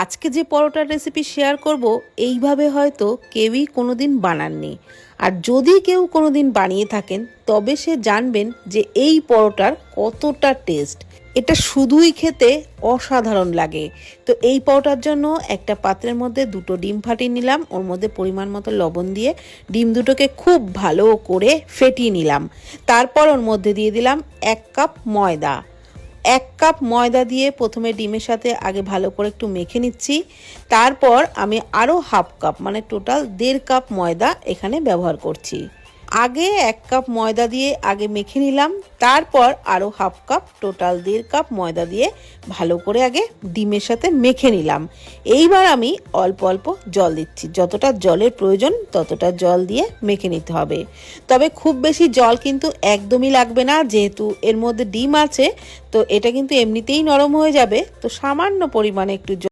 আজকে যে পরোটার রেসিপি শেয়ার করব, এইভাবে হয়তো কেউই কোনো দিন বানাননি। আর যদি কেউ কোনো দিন বানিয়ে থাকেন, তবে সে জানবেন যে এই পরোটার কতটা টেস্ট এটা শুধুই খেতে অসাধারণ লাগে। তো এই পরোটার জন্য একটা পাত্রের মধ্যে দুটো ডিম ফাটিয়ে নিলাম, ওর মধ্যে পরিমাণ মতো লবণ দিয়ে ডিম দুটোকে খুব ভালো করে ফেটিয়ে নিলাম। তারপর ওর মধ্যে দিয়ে দিলাম এক কাপ ময়দা। এক কাপ ময়দা দিয়ে প্রথমে ডিমের সাথে আগে ভালো করে একটু মেখে নিচ্ছি। তারপর আমি আরও হাফ কাপ মানে টোটাল দেড় কাপ ময়দা এখানে ব্যবহার করছি। আগে এক কাপ ময়দা দিয়ে আগে মেখে নিলাম, তারপর আরও হাফ কাপ, টোটাল দেড় কাপ ময়দা দিয়ে ভালো করে আগে ডিমের সাথে মেখে নিলাম। এইবার আমি অল্প অল্প জল দিচ্ছি, যতটা জলের প্রয়োজন ততটা জল দিয়ে মেখে নিতে হবে। তবে খুব বেশি জল কিন্তু একদমই লাগবে না, যেহেতু এর মধ্যে ডিম আছে, তো এটা কিন্তু এমনিতেই নরম হয়ে যাবে, তো সামান্য পরিমাণে একটু